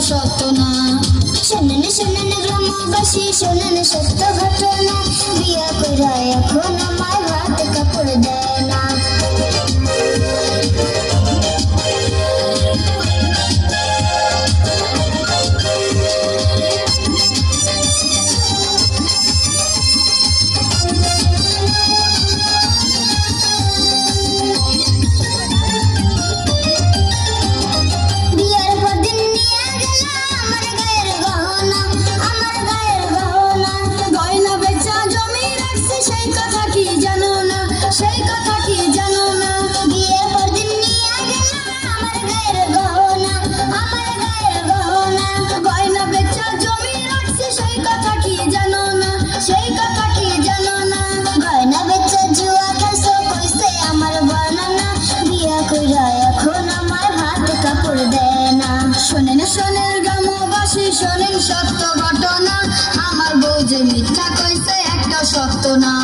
সত্য না শোনেন শোনেন গ্রামবাসী শোনেন সত্য ঘটনা। বিয়া করে এখন সত্য না।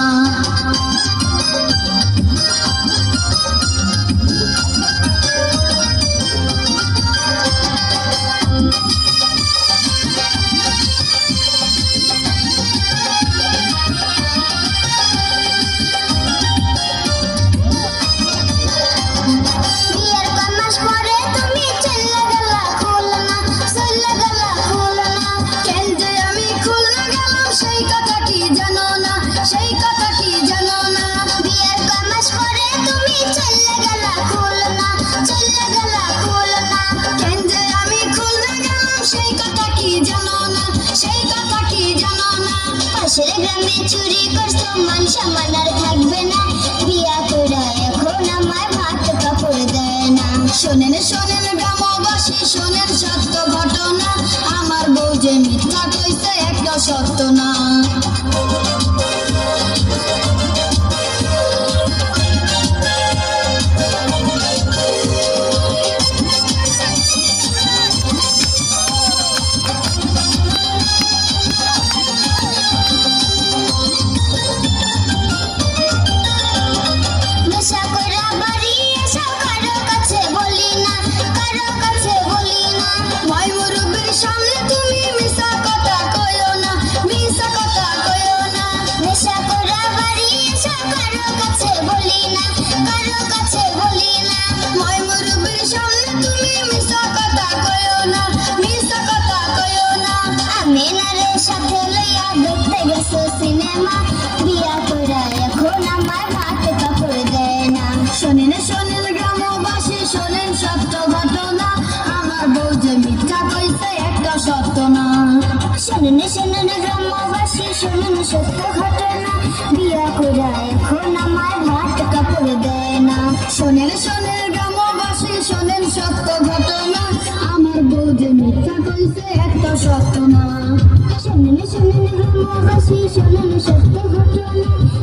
পাশের গ্রামে চুরি করছ, মান সম্মান আর থাকবে না। বিয়া করে এখন আমার ভাত কাপড় দেয় না। শোনেন শোনেন গ্রামবাসী শোনেন সত্য ঘটনা। আমার বউ যে মিথ্যা কইছে, একটা সত্য না। শুনুন শুনুন গ্রামবাসী শুনুন সত্য ঘটনা। বিয়া করে এখন আমার হাত কাপড় দেয় না। শোনেন শোনেন গ্রামবাসী, শোনেন সত্য ঘটনা। আমার বউ যে মিথ্যা কইছে একটা সত্য না। শুনুন শুনুন গ্রামবাসী, শুনুন সত্য ঘটনা।